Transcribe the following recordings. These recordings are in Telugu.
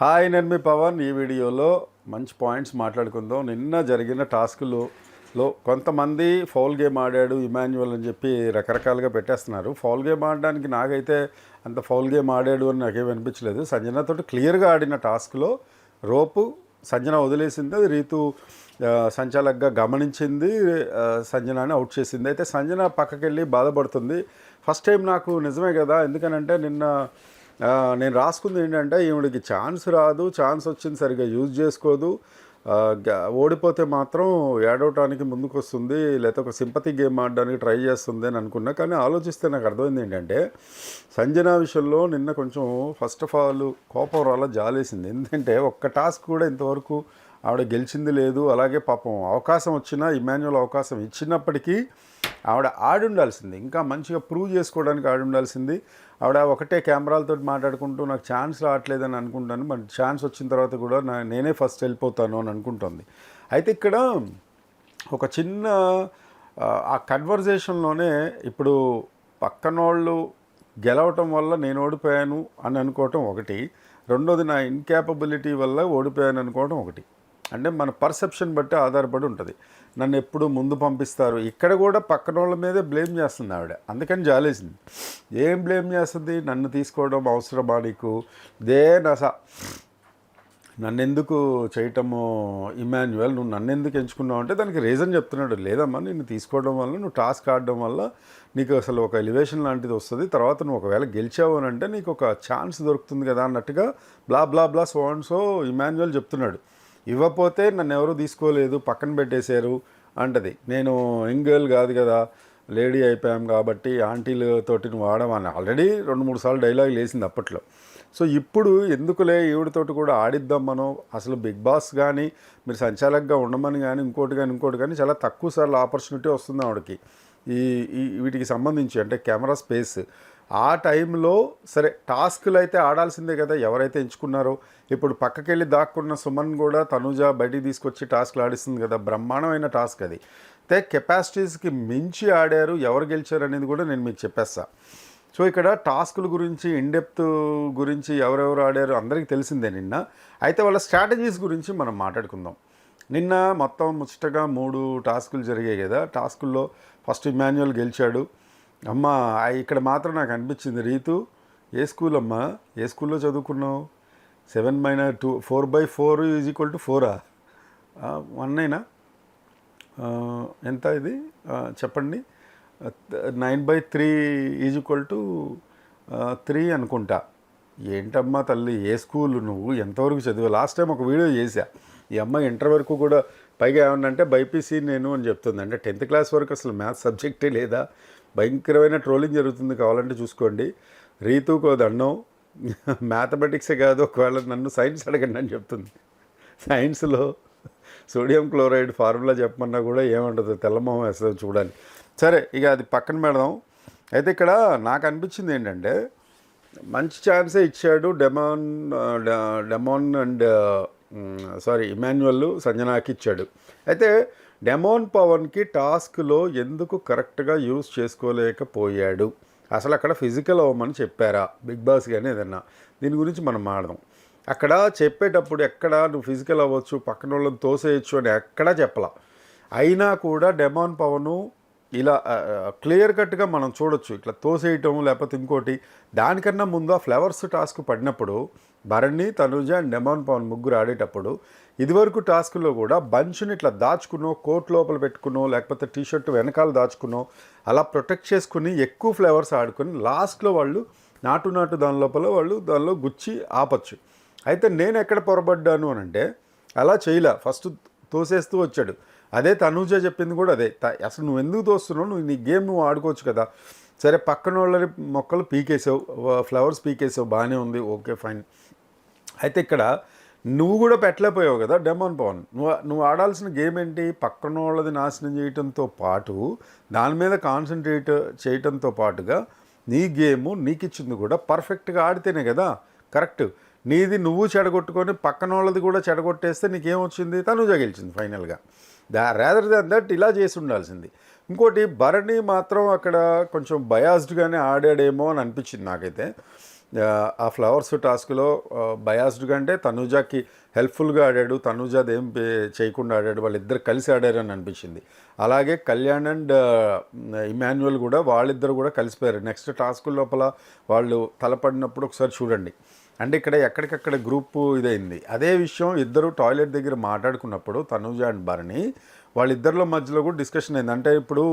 హాయ్ నేను మీ పవన్. ఈ వీడియోలో మంచి పాయింట్స్ మాట్లాడుకుందాం. నిన్న జరిగిన టాస్కులు లో కొంతమంది ఫౌల్ గేమ్ ఆడాడు ఇమాన్యువల్ అని చెప్పి రకరకాలుగా పెట్టేస్తున్నారు. ఫౌల్ గేమ్ ఆడడానికి నాకైతే అంత ఫౌల్ గేమ్ ఆడాడు అని నాకేం అనిపించలేదు. సంజనతో క్లియర్గా ఆడిన టాస్క్లో రోపు సంజన వదిలేసింది. అది రీతు సంచాలకగా గమనించింది. సంజనాని అవుట్ చేసింది. అయితే సంజన పక్కకెళ్ళి బాధపడుతుంది. ఫస్ట్ టైం నాకు నిజమే కదా. ఎందుకనంటే నిన్న నేను రాసుకుంది ఏంటంటే ఈవిడికి ఛాన్స్ రాదు ఛాన్స్ వచ్చింది సరిగ్గా యూజ్ చేసుకోదు. గ- ఓడిపోతే మాత్రం ఏడవటానికి ముందుకు వస్తుంది లేకపోతే ఒక సింపతి గేమ్ ఆడడానికి ట్రై చేస్తుంది అని అనుకున్నా. కానీ ఆలోచిస్తే నాకు అర్థమైంది ఏంటంటే సంజన విషయంలో నిన్న కొంచెం ఫస్ట్ ఆఫ్ ఆల్ కోపం రాలా జాలేసింది. ఎందుకంటే ఒక్క టాస్క్ కూడా ఇంతవరకు ఆవిడ గెలిచింది లేదు. అలాగే పాపం అవకాశం వచ్చినా ఇమాన్యువల్ అవకాశం ఇచ్చినప్పటికీ ఆవిడ ఆడి ఉండాల్సింది ఇంకా మంచిగా ప్రూవ్ చేసుకోవడానికి ఆడి ఉండాల్సింది ఆవిడ ఒకటే కెమెరాలతో మాట్లాడుకుంటూ నాకు ఛాన్స్ రావట్లేదని అనుకుంటాను. మరి ఛాన్స్ వచ్చిన తర్వాత కూడా నా నేనే ఫస్ట్ వెళ్ళిపోతాను అని అనుకుంటుంది. అయితే ఇక్కడ ఒక చిన్న ఆ, కన్వర్జేషన్లోనే ఇప్పుడు పక్కనోళ్ళు గెలవటం వల్ల నేను ఓడిపోయాను అని అనుకోవటం ఒకటి. రెండోది నా ఇన్క్యాపబిలిటీ వల్ల ఓడిపోయాను అనుకోవటం ఒకటి. అంటే మన పర్సెప్షన్ బట్టి ఆధారపడి ఉంటుంది. నన్ను ఎప్పుడు ముందు పంపిస్తారు. ఇక్కడ కూడా పక్కన వాళ్ళ మీదే బ్లేమ్ చేస్తుంది ఆవిడ. అందుకని జాలేసింది. ఏం బ్లేమ్ చేస్తుంది? నన్ను తీసుకోవడం అవసరమా నీకు? దే నస. నన్ను ఎందుకు చేయటము ఇమాన్యువల్ నువ్వు నన్ను ఎందుకు ఎంచుకున్నావు అంటే దానికి రీజన్ చెప్తున్నాడు. లేదమ్మా నిన్ను తీసుకోవడం వల్ల నువ్వు టాస్క్ ఆడడం వల్ల నీకు అసలు ఒక ఎలివేషన్ లాంటిది వస్తుంది. తర్వాత నువ్వు ఒకవేళ గెలిచావు అని అంటే నీకు ఒక ఛాన్స్ దొరుకుతుంది కదా అన్నట్టుగా blah blah blah so and so Emmanuel చెప్తున్నాడు. ఇవ్వకపోతే నన్ను ఎవరు తీసుకోలేదు పక్కన పెట్టేశారు అంటది. నేను యంగ్ గర్ల్ కాదు కదా లేడీ అయిపోయాం కాబట్టి ఆంటీలతోటి నువ్వు ఆడమని ఆల్రెడీ రెండు మూడు సార్లు డైలాగ్ లేసింది అప్పట్లో. సో ఇప్పుడు ఎందుకులే ఈవిడతోటి కూడా ఆడిద్దాం మనం? అసలు బిగ్ బాస్ కానీ మీరు సంచాలకుగా ఉండమని కానీ ఇంకోటి కానీ ఇంకోటి కానీ చాలా తక్కువ సార్లు ఆపర్చునిటీ వస్తుంది ఆవిడకి. ఈ వీటికి సంబంధించి అంటే కెమెరా స్పేస్ ఆ టైంలో సరే టాస్క్లు అయితే ఆడాల్సిందే కదా ఎవరైతే ఎంచుకున్నారో. ఇప్పుడు పక్కకెళ్ళి దాక్కున్న సుమన్ కూడా తనుజ బయటికి తీసుకొచ్చి టాస్క్లు ఆడిస్తుంది కదా బ్రహ్మాండమైన టాస్క్ అది. అయితే కెపాసిటీస్కి మించి ఆడారు ఎవరు గెలిచారు అనేది కూడా నేను మీకు చెప్పేస్తా. సో ఇక్కడ టాస్కుల గురించి ఇన్డెప్త్ గురించి ఎవరెవరు ఆడారు అందరికీ తెలిసిందే నిన్న. అయితే వాళ్ళ స్ట్రాటజీస్ గురించి మనం మాట్లాడుకుందాం. నిన్న మొత్తం ముచ్చటగా మూడు టాస్కులు జరిగాయి కదా టాస్కుల్లో ఫస్ట్ ఇమాన్యువల్ గెలిచాడు. అమ్మ ఇక్కడ మాత్రం నాకు అనిపించింది. రీతు ఏ స్కూల్ అమ్మా ఏ స్కూల్లో చదువుకున్నావు? Seven minus two four by four is equal to ఫోరా? One అయినా ఎంత ఇది? చెప్పండి. Nine by three is equal to three అనుకుంటా. ఏంటమ్మా తల్లి ఏ స్కూల్ నువ్వు? ఎంతవరకు చదివా? లాస్ట్ టైం ఒక వీడియో చేశా. ఈ అమ్మాయి ఇంటర్ వరకు కూడా పైగా ఏమన్నంటే బైపీసీ నేను అని చెప్తుంది. అంటే టెన్త్ క్లాస్ వరకు అసలు మ్యాథ్స్ సబ్జెక్టే లేదా? భయంకరమైన ట్రోలింగ్ జరుగుతుంది కావాలంటే చూసుకోండి. రీతుకో దండం మ్యాథమెటిక్సే కాదు ఒకవేళ నన్ను సైన్స్ అడగండి అని చెప్తుంది. సైన్స్లో సోడియం క్లోరైడ్ ఫార్ములా చెప్పమన్నా కూడా ఏముండదు తెల్లమోహం వేస్తుంది చూడాలి సరే ఇక అది పక్కన పెడదాం. అయితే ఇక్కడ నాకు అనిపించింది ఏంటంటే మంచి ఛాన్సే ఇచ్చాడు demon de- demon and sorry Emmanuel సంజనాకి ఇచ్చాడు. అయితే డెమోన్ పవన్కి టాస్క్లో ఎందుకు కరెక్ట్గా యూజ్ చేసుకోలేకపోయాడు? అసలు అక్కడ ఫిజికల్ అవ్వమని చెప్పారా? బిగ్ బాస్ కానీ ఏదన్నా? దీని గురించి మనం మాడదాం. అక్కడ చెప్పేటప్పుడు ఎక్కడ నువ్వు ఫిజికల్ అవ్వచ్చు పక్కన వాళ్ళని తోసేయచ్చు అని ఎక్కడా చెప్పలా. అయినా కూడా డెమాన్ పవను ఇలా క్లియర్ కట్గా మనం చూడొచ్చు. ఇట్లా తోసేయటం లేకపోతే ఇంకోటి. దానికన్నా ముందు ఆ ఫ్లవర్స్ టాస్క్ పడినప్పుడు భరణి తనుజ అండ్ డెమాన్ పవన్ ముగ్గురు ఆడేటప్పుడు ఇదివరకు టాస్క్లో కూడా బంచ్ని ఇట్లా దాచుకునో కోట్ లోపల పెట్టుకునో లేకపోతే టీషర్ట్ వెనకాల దాచుకునో అలా ప్రొటెక్ట్ చేసుకుని ఎక్కువ ఫ్లేవర్స్ ఆడుకుని లాస్ట్లో వాళ్ళు నాటు నాటు దాని లోపల వాళ్ళు దానిలో గుచ్చి ఆపచ్చు. అయితే నేను ఎక్కడ పొరబడ్డాను అని అంటే అలా చేయలే. ఫస్ట్ తోసేస్తూ వచ్చాడు. అదే తనూజ చెప్పింది కూడా అదే. అసలు నువ్వు ఎందుకు తోస్తున్నావు? నువ్వు నీ గేమ్ నువ్వు ఆడుకోవచ్చు కదా. సరే పక్కన వాళ్ళని మొక్కలు పీకేసావు ఫ్లవర్స్ పీకేసావు బాగానే ఉంది. Okay fine. అయితే ఇక్కడ నువ్వు కూడా పెట్టలేకపోయావు కదా డెమోన్ పవన్. నువ్వు నువ్వు ఆడాల్సిన గేమ్ ఏంటి? పక్కన వాళ్ళది నాశనం చేయటంతో పాటు దాని మీద కాన్సన్ట్రేట్ చేయటంతో పాటుగా నీ గేమ్ నీకు ఇచ్చింది కూడా పర్ఫెక్ట్గా ఆడితేనే కదా? కరెక్ట్ నీది నువ్వు చెడగొట్టుకొని పక్కన వాళ్ళది కూడా చెడగొట్టేస్తే నీకేమొచ్చింది? తను గెలిచింది ఫైనల్గా దా రేదర్ దాన్ దట్ ఇలా చేసి ఉండాల్సింది. ఇంకోటి భరణి మాత్రం అక్కడ కొంచెం బయాస్డ్గానే ఆడాడేమో అని అనిపించింది నాకైతే. ఆ, ఫ్లవర్స్ టాస్క్లో బయాస్డ్ కంటే తనూజాకి హెల్ప్ఫుల్గా ఆడాడు. తనూజాది ఏం పే- చేయకుండా ఆడాడు. వాళ్ళిద్దరు కలిసి ఆడారని అనిపించింది. అలాగే కళ్యాణ్ అండ్ ఇమాన్యువల్ కూడా వాళ్ళిద్దరు కూడా కలిసిపోయారు. నెక్స్ట్ టాస్క్ లోపల వాళ్ళు తలపడినప్పుడు ఒకసారి చూడండి. అంటే ఇక్కడ ఎక్కడికక్కడ గ్రూప్ ఇదైంది. అదే విషయం ఇద్దరు టాయిలెట్ దగ్గర మాట్లాడుకున్నప్పుడు తనూజ అండ్ భరణి వాళ్ళిద్దరిలో మధ్యలో కూడా డిస్కషన్ అయింది. అంటే ఇప్పుడు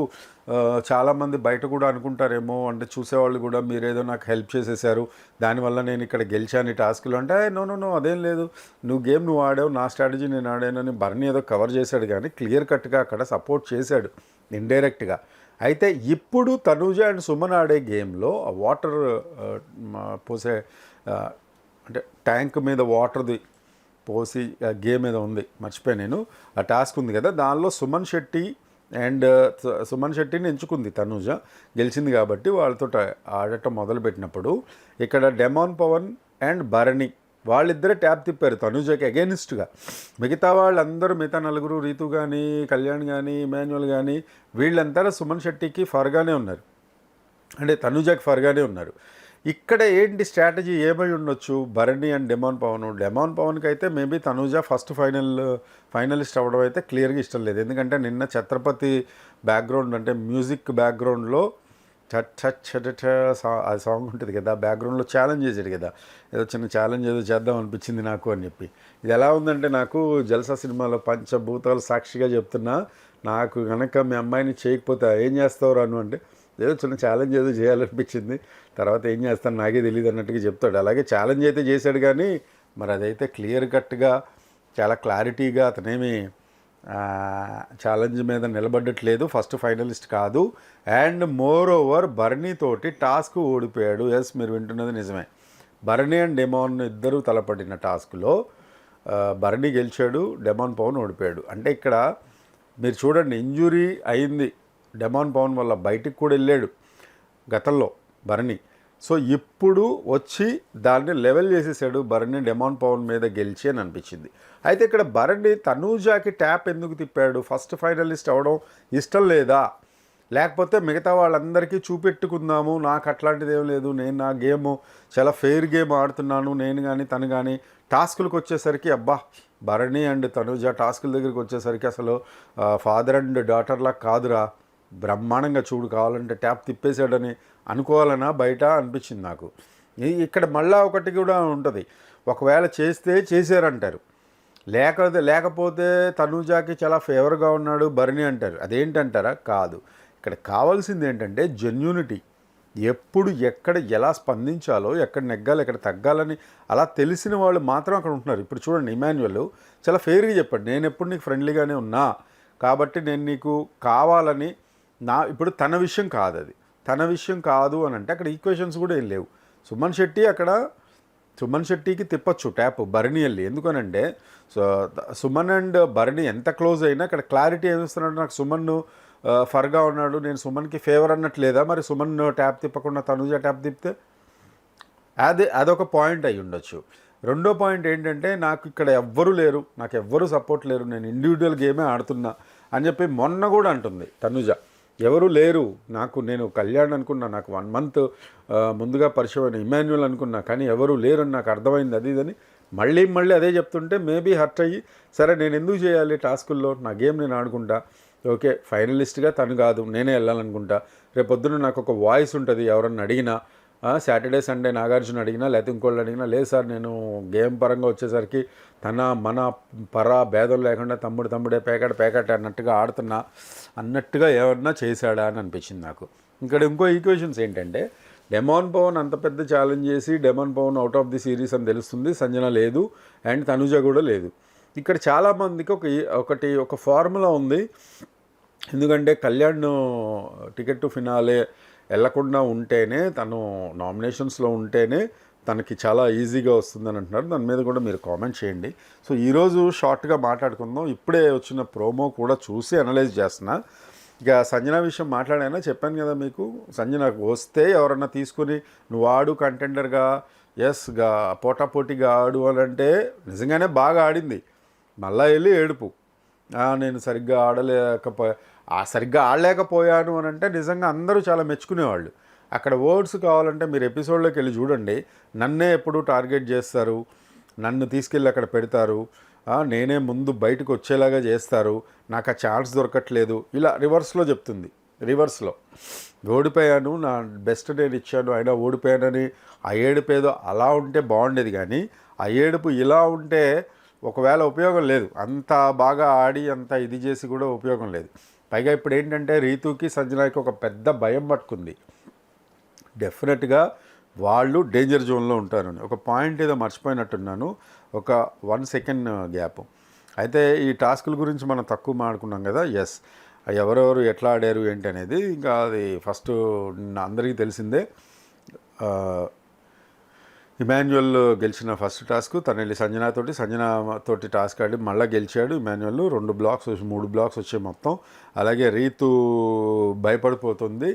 చాలామంది బయట కూడా అనుకుంటారేమో అంటే చూసేవాళ్ళు కూడా మీరేదో నాకు హెల్ప్ చేసేసారు దానివల్ల నేను ఇక్కడ గెలిచాను ఈ టాస్క్లో అంటే నో నో నో అదేం లేదు. నువ్వు గేమ్ నువ్వు ఆడావు నా స్ట్రాటజీ నేను ఆడానని బర్ని ఏదో కవర్ చేశాడు కానీ క్లియర్ కట్గా అక్కడ సపోర్ట్ చేశాడు ఇండైరెక్ట్గా అయితే ఇప్పుడు తనూజ అండ్ సుమన్ ఆడే గేమ్లో ఆ వాటర్ పోసే అంటే ట్యాంక్ మీద వాటర్ది పోసి ఆ గేమ్ ఏదో ఉంది మర్చిపోయాను నేను. ఆ టాస్క్ ఉంది కదా దానిలో సుమన్ శెట్టి అండ్ సుమన్ శెట్టిని ఎంచుకుంది తనూజ. గెలిచింది కాబట్టి వాళ్ళతో ఆడటం మొదలుపెట్టినప్పుడు ఇక్కడ డెమాన్ పవన్ అండ్ భరణి వాళ్ళిద్దరే ట్యాప్ తిప్పారు తనూజకి అగేనిస్ట్గా. మిగతా వాళ్ళందరూ మిగతా నలుగురు రీతు కానీ కళ్యాణ్ కానీ ఇమాన్యువల్ కానీ వీళ్ళంతా సుమన్ శెట్టికి ఫర్గానే ఉన్నారు. అంటే తనుజకి ఫర్గానే ఉన్నారు. ఇక్కడ ఏంటి స్ట్రాటజీ? ఏమై ఉండొచ్చు? Bharani and demon Pawan. Demon పవన్కి అయితే maybe Tanuja first final finalist అవ్వడం అయితే క్లియర్గా ఇష్టం లేదు. ఎందుకంటే నిన్న ఛత్రపతి బ్యాక్గ్రౌండ్ అంటే మ్యూజిక్ బ్యాక్గ్రౌండ్లో ఛట్ చట్ ఆ సాంగ్ ఉంటుంది కదా బ్యాక్గ్రౌండ్లో ఛాలెంజ్ చేసాడు కదా. ఏదో చిన్న ఛాలెంజ్ ఏదో చేద్దాం అనిపించింది నాకు అని చెప్పి. ఇది ఎలా ఉందంటే నాకు జల్సా సినిమాలో పంచభూతాలు సాక్షిగా చెప్తున్నా నాకు కనుక మీ అమ్మాయిని చేయకపోతే ఏం చేస్తావు రాను అంటే ఏదో చిన్న ఛాలెంజ్ ఏదో చేయాలనిపించింది. తర్వాత ఏం చేస్తాను నాకే తెలియదు అన్నట్టుగా చెప్తాడు. అలాగే ఛాలెంజ్ అయితే చేశాడు కానీ మరి అదైతే క్లియర్ కట్గా చాలా క్లారిటీగా అతనేమి ఛాలెంజ్ మీద నిలబడట్లేదు ఫస్ట్ ఫైనలిస్ట్ కాదు. అండ్ మోర్ ఓవర్ బర్నీతోటి టాస్క్ ఓడిపోయాడు. ఎస్ మీరు వింటున్నది నిజమే. బర్నీ అండ్ డెమాన్ ఇద్దరు తలపడిన టాస్క్లో బర్నీ గెలిచాడు. డెమాన్ పవన్ ఓడిపోయాడు. అంటే ఇక్కడ మీరు చూడండి ఇంజురీ అయింది. డెమాన్ పవన్ వల్ల బయటికి కూడా వెళ్ళాడు గతంలో భరణి. సో ఇప్పుడు వచ్చి దాన్ని లెవెల్ చేసేసాడు భరణి డెమాన్ పవన్ మీద గెలిచి అని అనిపించింది. అయితే ఇక్కడ భరణి తనూజాకి ట్యాప్ ఎందుకు తిప్పాడు? ఫస్ట్ ఫైనలిస్ట్ అవడం ఇష్టం లేదా? లేకపోతే మిగతా వాళ్ళందరికీ చూపెట్టుకుందాము నాకు అట్లాంటిది ఏం లేదు నేను నా గేమ్ చాలా ఫెయిర్ గేమ్ ఆడుతున్నాను నేను కానీ తను కానీ టాస్కులకు వచ్చేసరికి అబ్బా భరణి అండ్ తనుజ టాస్కుల దగ్గరికి వచ్చేసరికి అసలు ఫాదర్ అండ్ డాటర్లా కాదురా. బ్రహ్మాండంగా చూడు కావాలంటే ట్యాప్ తిప్పేశాడని అనుకోవాలనా బయట అనిపించింది నాకు. ఇక్కడ మళ్ళా ఒకటి కూడా ఉంటుంది. ఒకవేళ చేస్తే చేశారంటారు. లేకపోతే లేకపోతే తనూజాకి చాలా ఫేవర్గా ఉన్నాడు భరణి అంటారు. అదేంటంటారా? కాదు. ఇక్కడ కావాల్సింది ఏంటంటే జెన్యూనిటీ. ఎప్పుడు ఎక్కడ ఎలా స్పందించాలో ఎక్కడ నెగ్గాలి ఎక్కడ తగ్గాలని అలా తెలిసిన వాళ్ళు మాత్రం అక్కడ ఉంటున్నారు. ఇప్పుడు చూడండి ఇమాన్యువల్ చాలా ఫెయిర్గా చెప్పాడు. నేను ఎప్పుడు నీకు ఫ్రెండ్లీగానే ఉన్నా. కాబట్టి నేను నీకు కావాలని నా ఇప్పుడు తన విషయం కాదు అది తన విషయం కాదు అని అంటే అక్కడ ఈక్వేషన్స్ కూడా ఏం లేవు. సుమన్ శెట్టి అక్కడ సుమన్ శెట్టికి తిప్పచ్చు ట్యాప్ భరణి వెళ్ళి. ఎందుకనంటే సో సుమన్ అండ్ భరణి ఎంత క్లోజ్ అయినా అక్కడ క్లారిటీ ఏమిస్తున్నాడు నాకు సుమన్ ఫర్గా ఉన్నాడు. నేను సుమన్కి ఫేవర్ అన్నట్లేదా? మరి సుమన్ ట్యాప్ తిప్పకుండా తనుజ ట్యాప్ తిప్పితే? అది అదొక పాయింట్ అయి ఉండొచ్చు. రెండో పాయింట్ ఏంటంటే నాకు ఇక్కడ ఎవ్వరూ లేరు. నాకు ఎవ్వరూ సపోర్ట్ లేరు. నేను ఇండివిజువల్ గేమే ఆడుతున్నా అని చెప్పి మొన్న కూడా అంటుంది తనుజ. ఎవరు లేరు. నాకు నేను కళ్యాణ్ అనుకున్నా నాకు వన్ మంత్ ముందుగా పరిచయం ఇమాన్యువల్ అనుకున్నా కానీ ఎవరు లేరని నాకు అర్థమైంది అది ఇదని మళ్ళీ మళ్ళీ అదే చెప్తుంటే మేబీ హర్ట్ అయ్యి సరే నేను ఎందుకు చేయాలి టాస్కుల్లో నా గేమ్ నేను ఆడుకుంటా ఓకే ఫైనలిస్ట్గా తను కాదు నేనే వెళ్ళాలనుకుంటా రేపు పొద్దున్న నాకు ఒక వాయిస్ ఉంటుంది ఎవరన్నా అడిగినా సాటర్డే సండే నాగార్జున అడిగినా లేకపోతే ఇంకోళ్ళు అడిగినా లేదు సార్ నేను గేమ్ పరంగా వచ్చేసరికి తన మన పర భేదం లేకుండా తమ్ముడు తమ్ముడే పేకాట పేకాట అన్నట్టుగా ఆడుతున్నా అన్నట్టుగా ఏమన్నా చేశాడా అని అనిపించింది నాకు. ఇక్కడ ఇంకో ఈక్వేషన్స్ ఏంటంటే డెమాన్ పవన్ అంత పెద్ద ఛాలెంజ్ చేసి demon Pawan out of the series అని తెలుస్తుంది సంజన లేదు అండ్ తనుజ కూడా లేదు. ఇక్కడ చాలామందికి ఒక ఒకటి ఒక ఫార్ములా ఉంది. ఎందుకంటే కళ్యాణ్ టికెట్ టు ఫినాలే వెళ్ళకుండా ఉంటేనే తను నామినేషన్స్లో ఉంటేనే తనకి చాలా ఈజీగా వస్తుందని అంటున్నారు. దాని మీద కూడా మీరు కామెంట్ చేయండి. సో ఈరోజు షార్ట్గా మాట్లాడుకుందాం. ఇప్పుడే వచ్చిన ప్రోమో కూడా చూసి అనలైజ్ చేస్తున్నా. ఇక సంజన విషయం మాట్లాడానా? చెప్పాను కదా మీకు. సంజన వస్తే ఎవరన్నా తీసుకుని నువ్వు ఆడు కంటెండర్గా ఎస్గా పోటాపోటీగా ఆడు అని అంటే నిజంగానే బాగా ఆడింది. మళ్ళా వెళ్ళి ఏడుపు. నేను సరిగ్గా ఆడలేకపోయా. ఆ సరిగ్గా ఆడలేకపోయాను అని అంటే నిజంగా అందరూ చాలా మెచ్చుకునేవాళ్ళు. అక్కడ వర్డ్స్ కావాలంటే మీరు ఎపిసోడ్లోకి వెళ్ళి చూడండి. నన్నే ఎప్పుడు టార్గెట్ చేస్తారు? నన్ను తీసుకెళ్ళి అక్కడ పెడతారు? నేనే ముందు బయటకు వచ్చేలాగా చేస్తారు? నాకు ఆ ఛాన్స్ దొరకట్లేదు. ఇలా రివర్స్లో చెప్తుంది. రివర్స్లో. ఓడిపోయాను నా బెస్ట్ నేను ఇచ్చాను అయినా ఓడిపోయానని ఆ ఏడుపు ఏదో అలా ఉంటే బాగుండేది కానీ ఆ ఏడుపు ఇలా ఉంటే ఒకవేళ ఉపయోగం లేదు. అంత బాగా ఆడి అంత ఇది చేసి కూడా ఉపయోగం లేదు. పైగా ఇప్పుడు ఏంటంటే రీతుకి సంజనాకి ఒక పెద్ద భయం పట్టుకుంది. డెఫినెట్గా వాళ్ళు డేంజర్ జోన్లో ఉంటారని. ఒక పాయింట్ ఏదో మర్చిపోయినట్టున్నాను. ఒక వన్ సెకండ్ గ్యాప్. అయితే ఈ టాస్కుల గురించి మనం తక్కువ మాడుకున్నాం కదా? ఎస్. ఎవరెవరు ఎట్లా ఆడారు ఏంటి అనేది ఇంకా అది ఫస్ట్ అందరికీ తెలిసిందే. ఆ, ఇమాన్యువల్ గెలిచిన ఫస్ట్ టాస్క్ తను వెళ్ళి సంజనాతోటి తోటి టాస్క్ ఆడి మళ్ళీ గెలిచాడు ఇమాన్యువల్ రెండు బ్లాక్స్ వచ్చి మూడు బ్లాక్స్ వచ్చాయి మొత్తం. అలాగే రీతు భయపడిపోతుంది.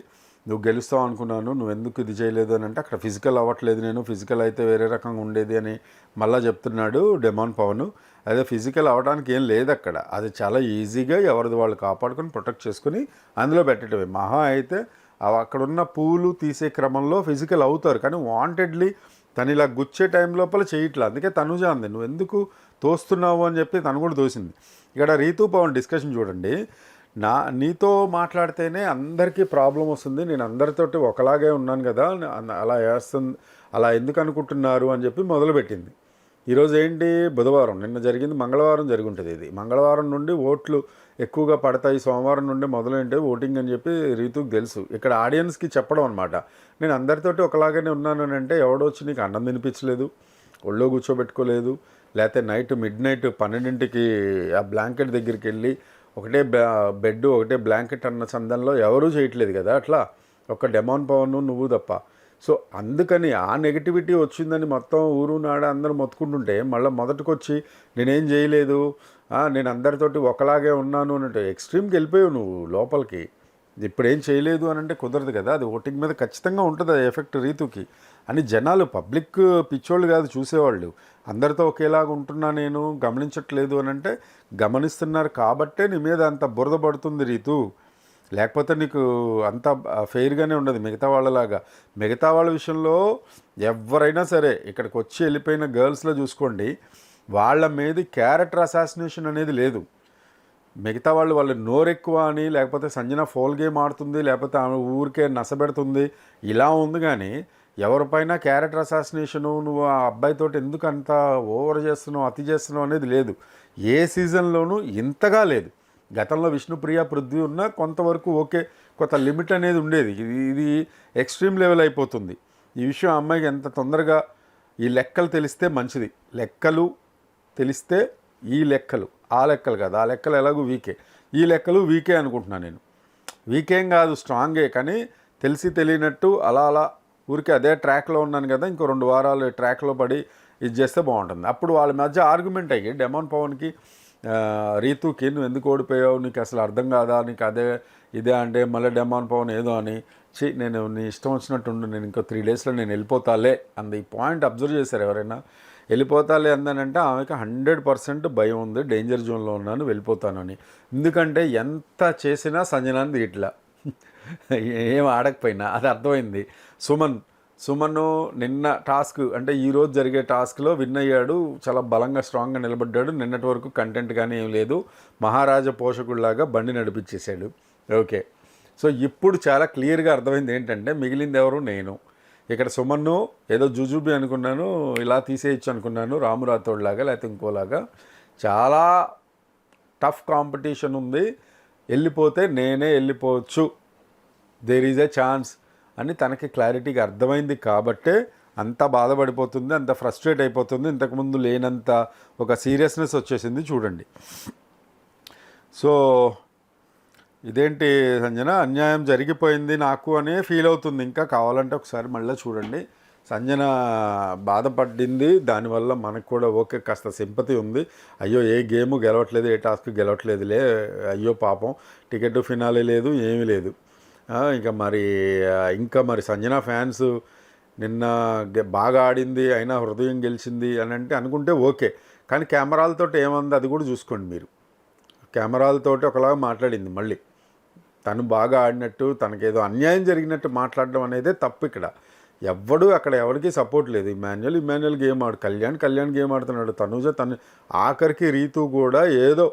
నువ్వు గెలుస్తావు అనుకున్నాను నువ్వు ఎందుకు ఇది చేయలేదు? అని అంటే అక్కడ ఫిజికల్ అవ్వట్లేదు నేను ఫిజికల్ అయితే వేరే రకంగా ఉండేది అని మళ్ళీ చెప్తున్నాడు డెమాన్ పవన్. అదే ఫిజికల్ అవ్వడానికి ఏం లేదు అక్కడ. అది చాలా ఈజీగా ఎవరిది వాళ్ళు కాపాడుకొని ప్రొటెక్ట్ చేసుకుని అందులో పెట్టడమే మహా అయితే అక్కడున్న అక్కడ ఉన్న పూలు తీసే క్రమంలో ఫిజికల్ అవుతారు. కానీ వాంటెడ్లీ తను ఇలా గుచ్చే టైం లోపల చేయట్లా. అందుకే తనుజ అంది నువ్వు ఎందుకు తోస్తున్నావు? అని చెప్పి తను కూడా తోసింది. ఇక్కడ రీతు పవన్ డిస్కషన్ చూడండి. నా నీతో మాట్లాడితేనే అందరికీ ప్రాబ్లం వస్తుంది. నేను అందరితోటి ఒకలాగే ఉన్నాను కదా అలా వేస్తుంది అలా ఎందుకు అనుకుంటున్నారు అని చెప్పి మొదలుపెట్టింది. ఈరోజు ఏంటి? బుధవారం. నిన్న జరిగింది మంగళవారం జరుగుంటుంది ఇది. మంగళవారం నుండి ఓట్లు ఎక్కువగా పడతాయి. సోమవారం నుండి మొదలైంటే ఓటింగ్ అని చెప్పి రీతుకు తెలుసు. ఇక్కడ ఆడియన్స్కి చెప్పడం అనమాట నేను అందరితోటి ఒకలాగానే ఉన్నాను అంటే ఎవడొచ్చి నీకు అన్నం తినిపించలేదు ఒళ్ళో కూర్చోబెట్టుకోలేదు లేకపోతే నైట్ మిడ్ నైట్ పన్నెండింటికి ఆ బ్లాంకెట్ దగ్గరికి వెళ్ళి ఒకటే బెడ్ ఒకటే బ్లాంకెట్ అన్న చందంలో ఎవరూ చేయట్లేదు కదా? అట్లా. ఒక డెమాన్ పవన్ నువ్వు తప్ప. సో అందుకని ఆ నెగిటివిటీ వచ్చిందని మొత్తం ఊరు నాడ అందరూ మొత్తుకుంటుంటే మళ్ళీ మొదటికొచ్చి నేనేం చేయలేదు నేను అందరితోటి ఒకలాగే ఉన్నాను అన్నట్టు ఎక్స్ట్రీమ్కి వెళ్ళిపోయావు నువ్వు లోపలికి. ఇప్పుడు ఏం చేయలేదు అని అంటే కుదరదు కదా అది ఓటింగ్ మీద ఖచ్చితంగా ఉంటుంది ఆ ఎఫెక్ట్ రీతుకి. అని జనాలు పబ్లిక్ పిచ్చోళ్ళు కాదు చూసేవాళ్ళు. అందరితో ఒకేలాగా ఉంటున్నా నేను గమనించట్లేదు అని అంటే గమనిస్తున్నారు కాబట్టే నీ మీద అంత బురద పడుతుంది రీతు. లేకపోతే నీకు అంత ఫెయిర్గానే ఉండదు మిగతా వాళ్ళలాగా. మిగతా వాళ్ళ విషయంలో ఎవరైనా సరే ఇక్కడికి వచ్చి వెళ్ళిపోయిన గర్ల్స్లో చూసుకోండి వాళ్ళ మీద క్యారెక్టర్ అసాసినేషన్ అనేది లేదు. మిగతా వాళ్ళు వాళ్ళు నోరెక్కువ అని లేకపోతే సంజన ఫోల్ గేమ్ ఆడుతుంది లేకపోతే ఆమె ఊరికే నసబెడుతుంది ఇలా ఉంది కానీ ఎవరిపైన క్యారెక్టర్ అసాసినేషను నువ్వు ఆ అబ్బాయితోటి ఎందుకు అంత ఓవర్ చేస్తున్నావు అతి చేస్తున్నావు అనేది లేదు. ఏ సీజన్లోనూ ఇంతగా లేదు. గతంలో విష్ణుప్రియ పృథ్వీ ఉన్న కొంతవరకు ఓకే. కొంత లిమిట్ అనేది ఉండేది. ఇది ఇది ఎక్స్ట్రీమ్ లెవెల్ అయిపోతుంది. ఈ విషయం అమ్మాయికి ఎంత తొందరగా ఈ లెక్కలు తెలిస్తే మంచిది. లెక్కలు తెలిస్తే ఈ లెక్కలు ఆ లెక్కలు కాదు. ఆ లెక్కలు ఎలాగో వీకే. ఈ లెక్కలు వీకే అనుకుంటున్నాను నేను. వీకేం కాదు స్ట్రాంగే. కానీ తెలిసి తెలియనట్టు అలా అలా ఊరికే అదే ట్రాక్లో ఉన్నాను కదా ఇంకో రెండు వారాలు ట్రాక్లో పడి ఇది చేస్తే బాగుంటుంది. అప్పుడు వాళ్ళ మధ్య ఆర్గ్యుమెంట్ అయ్యి డెమాన్ పవన్కి రీతుకి నువ్వు ఎందుకు ఓడిపోయావు? నీకు అసలు అర్థం కాదా? నీకు అదే ఇదే అంటే మళ్ళీ డెమాన్ పవన్ ఏదో అని. చి నేను నీ ఇష్టం వచ్చినట్టుండు నేను ఇంకో త్రీ డేస్లో నేను వెళ్ళిపోతాలే అంది. ఈ పాయింట్ అబ్జర్వ్ చేశారు ఎవరైనా? వెళ్ళిపోతాలే అందానంటే ఆమెకి హండ్రెడ్ పర్సెంట్ భయం ఉంది డేంజర్ జోన్లో ఉన్నాను వెళ్ళిపోతానని. ఎందుకంటే ఎంత చేసినా సంజనాన్ని ఇట్లా ఏం ఆడకపోయినా. అది అర్థమైంది. సుమన్ సుమన్ నిన్న టాస్క్ అంటే ఈరోజు జరిగే టాస్క్లో విన్ అయ్యాడు చాలా బలంగా స్ట్రాంగ్గా నిలబడ్డాడు. నిన్నటి వరకు కంటెంట్ కానీ ఏం లేదు. మహారాజా పోషకుడిలాగా బండి నడిపించేశాడు ఓకే. సో ఇప్పుడు చాలా క్లియర్గా అర్థమైంది ఏంటంటే మిగిలింది ఎవరు? నేను. ఇక్కడ సుమన్ను ఏదో జుజుబి అనుకున్నాను ఇలా తీసేయచ్చు అనుకున్నాను రామురాథోడ్లాగా లేకపోతే ఇంకోలాగా. చాలా టఫ్ కాంపిటీషన్ ఉంది. వెళ్ళిపోతే నేనే వెళ్ళిపోవచ్చు. దేర్ ఈజ్ ఎ ఛాన్స్ అని తనకి క్లారిటీగా అర్థమైంది కాబట్టే అంత బాధపడిపోతుంది అంత ఫ్రస్ట్రేట్ అయిపోతుంది. ఇంతకుముందు లేనంత ఒక సీరియస్నెస్ వచ్చేసింది చూడండి. సో ఇదేంటి సంజన? అన్యాయం జరిగిపోయింది నాకు అనే ఫీల్ అవుతుంది. ఇంకా కావాలంటే ఒకసారి మళ్ళీ చూడండి. సంజన బాధపడింది దానివల్ల మనకు కూడా ఓకే కాస్త సింపతి ఉంది. అయ్యో ఏ గేమ్ గెలవట్లేదు ఏ టాస్క్ గెలవట్లేదులే. అయ్యో పాపం. టికెట్ ఫినాలే లేదు ఏమీ లేదు. ఇంకా మరి ఇంకా మరి సంజన ఫ్యాన్స్ నిన్న బాగా ఆడింది అయినా హృదయం గెలిచింది అని అంటే అనుకుంటే ఓకే. కానీ కెమెరాలతో ఏమంది అది కూడా చూసుకోండి మీరు. కెమెరాలతోటి ఒకలాగా మాట్లాడింది మళ్ళీ. తను బాగా ఆడినట్టు తనకేదో అన్యాయం జరిగినట్టు మాట్లాడడం అనేదే తప్పు ఇక్కడ. ఎవ్వడు అక్కడ ఎవరికి సపోర్ట్ లేదు. ఇమాన్యుల్ ఇమాన్యుల్ గేమ్ ఆడు కళ్యాణ్ కళ్యాణ్ గేమ్ ఆడుతున్నాడు. తనుజ తను ఆఖరికి రీతు కూడా ఏదో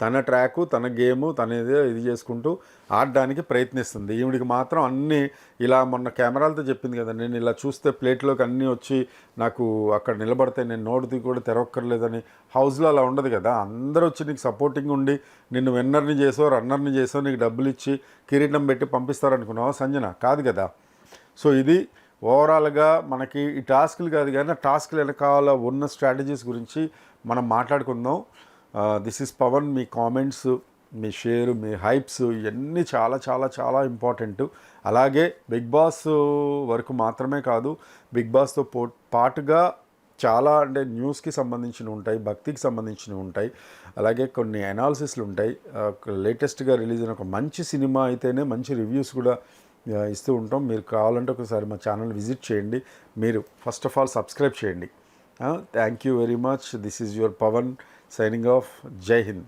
తన ట్రాకు తన గేము తనేదో ఇది చేసుకుంటూ ఆడడానికి ప్రయత్నిస్తుంది. ఈవిడికి మాత్రం అన్నీ ఇలా మొన్న కెమెరాలతో చెప్పింది కదా నేను ఇలా చూస్తే ప్లేట్లోకి అన్నీ వచ్చి నాకు అక్కడ నిలబడితే నేను నోటిది కూడా తెరవక్కర్లేదని హౌస్లో అలా ఉండదు కదా. అందరూ వచ్చి నీకు సపోర్టింగ్ ఉండి నిన్ను విన్నర్ని చేసో రన్నర్ని చేసో నీకు డబ్బులు ఇచ్చి కిరీటం పెట్టి పంపిస్తారనుకున్నావా సంజన? కాదు కదా. సో ఇది ఓవరాల్గా మనకి ఈ టాస్క్లు కాదు కానీ ఆ టాస్క్లు వెనకాల ఉన్న స్ట్రాటజీస్ గురించి మనం మాట్లాడుకుందాం. దిస్ ఇస్ పవన్ మీ కామెంట్స్ మీ షేర్ మీ హైప్స్ ఇవన్నీ చాలా చాలా చాలా ఇంపార్టెంట్ అలాగే బిగ్ బాస్ వరకు మాత్రమే కాదు బిగ్ బాస్తో పో పాటుగా చాలా అంటే న్యూస్కి సంబంధించినవి ఉంటాయి భక్తికి సంబంధించినవి ఉంటాయి. అలాగే కొన్ని అనాలిసిస్లు ఉంటాయి. లేటెస్ట్గా రిలీజ్ అయిన ఒక మంచి సినిమా అయితేనే మంచి రివ్యూస్ కూడా ఇస్తూ ఉంటాం. మీరు కావాలంటే ఒకసారి మా ఛానల్ విజిట్ చేయండి. మీరు ఫస్ట్ ఆఫ్ ఆల్ సబ్స్క్రైబ్ చేయండి. Thank you very much this is your Pawan signing off Jai Hind.